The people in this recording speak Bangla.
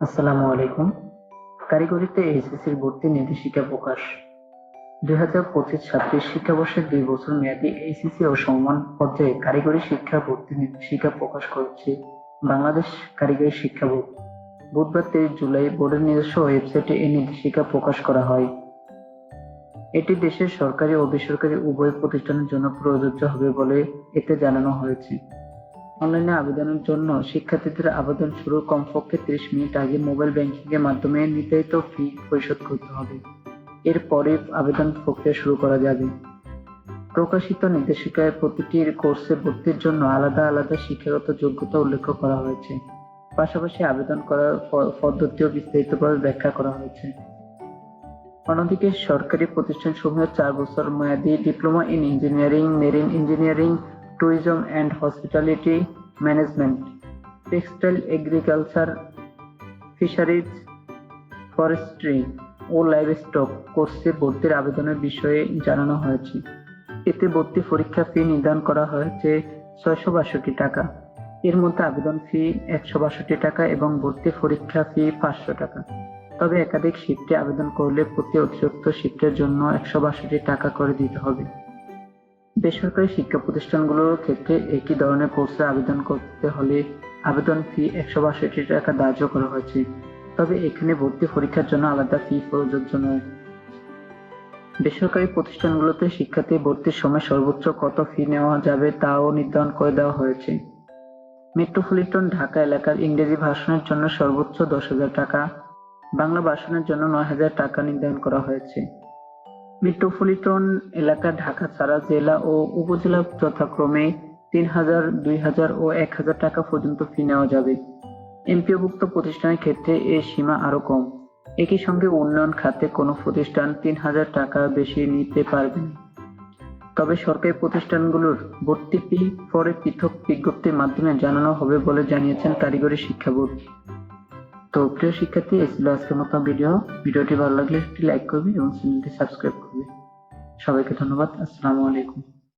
আসসালামু আলাইকুম। কারিগরিতে এইচএসসির ভর্তি নির্দেশিকা প্রকাশ। দুই হাজার পঁচিশ ছাব্বিশ শিক্ষাবর্ষের দুই বছর মেয়াদী এইচএসসি ও সমান পর্যায়ে কারিগরি শিক্ষা ভর্তি নির্দেশিকা প্রকাশ করেছে বাংলাদেশ কারিগরি শিক্ষা বোর্ড। বুধবার তেইশ জুলাই বোর্ডের নিজস্ব ওয়েবসাইটে এই নির্দেশিকা প্রকাশ করা হয়। এটি দেশের সরকারি ও বেসরকারি উভয় প্রতিষ্ঠানের জন্য প্রযোজ্য হবে বলে এতে জানানো হয়েছে। অনলাইনে আবেদনের জন্য শিক্ষার্থীদের আবেদন শুরুর কমপক্ষে ত্রিশ মিনিট আগে মোবাইল ব্যাংকিং এর মাধ্যমে নির্ধারিত ফি পরিশোধ করতে হবে। এরপরে আবেদন প্রক্রিয়া শুরু করা যাবে। প্রকাশিত নির্দেশিকায় প্রতিটি কোর্সে ভর্তির জন্য আলাদা আলাদা শিক্ষাগত যোগ্যতা উল্লেখ করা হয়েছে। পাশাপাশি আবেদন করার পদ্ধতিও বিস্তারিতভাবে ব্যাখ্যা করা হয়েছে। অন্যদিকে সরকারি প্রতিষ্ঠান প্রতিষ্ঠানসমূহ চার বছর মেয়াদী diploma in engineering, marine engineering tourism and hospitality management textile agriculture fisheries forestry O livestock কোর্সে ভর্তির আবেদনের বিষয়ে জানানো হয়েছে। এতে ভর্তি পরীক্ষা ফি নির্ধারণ করা হয়েছে ছয়শো বাষট্টি টাকা। এর মধ্যে আবেদন ফি একশো বাষট্টি টাকা এবং ভর্তি পরীক্ষা ফি পাঁচশো টাকা। তবে একাধিক শিফটে আবেদন করলে প্রতি অতিরিক্ত শিফটের জন্য একশো বাষট্টি টাকা করে দিতে হবে। বেসরকারি শিক্ষা প্রতিষ্ঠানগুলোর ক্ষেত্রে একই ধরনের কোর্সে আবেদন করতে হলে আবেদন ফি একশো বাষট্টি টাকা ধার্য করা হয়েছে। তবে এখানে ভর্তি পরীক্ষার জন্য আলাদা ফি প্রযোজ্য নয়। বেসরকারি প্রতিষ্ঠানগুলোতে শিক্ষার্থী ভর্তির সময় সর্বোচ্চ কত ফি নেওয়া যাবে তাও নির্ধারণ করে দেওয়া হয়েছে। মেট্রোপলিটন ঢাকা এলাকার ইংরেজি ভাষণের জন্য সর্বোচ্চ দশ হাজার টাকা, বাংলা ভাষণের জন্য নয় হাজার টাকা নির্ধারণ করা হয়েছে। মেট্রোপলিটন এলাকা ঢাকা ছাড়া জেলা ও উপজেলা যথাক্রমে তিন হাজার, দুই হাজার ও এক হাজার টাকা পর্যন্ত ফি নেওয়া যাবে। এমপিওভুক্ত প্রতিষ্ঠানের ক্ষেত্রে এ সীমা আরও কম। একই সঙ্গে উন্নয়ন খাতে কোনো প্রতিষ্ঠান তিন হাজার টাকা বেশি নিতে পারবে তবে সরকারি প্রতিষ্ঠানগুলোর ভর্তি ফি পরে পৃথক বিজ্ঞপ্তির মাধ্যমে জানানো হবে বলে জানিয়েছেন কারিগরি শিক্ষা বোর্ড। তো প্রিয় শিক্ষার্থী, এই ছিল আজকের মতো ভিডিও। ভিডিওটি ভালো লাগলে একটি লাইক করবে এবং চ্যানেলটি সাবস্ক্রাইব করবে। সবাইকে ধন্যবাদ। আসসালামু আলাইকুম।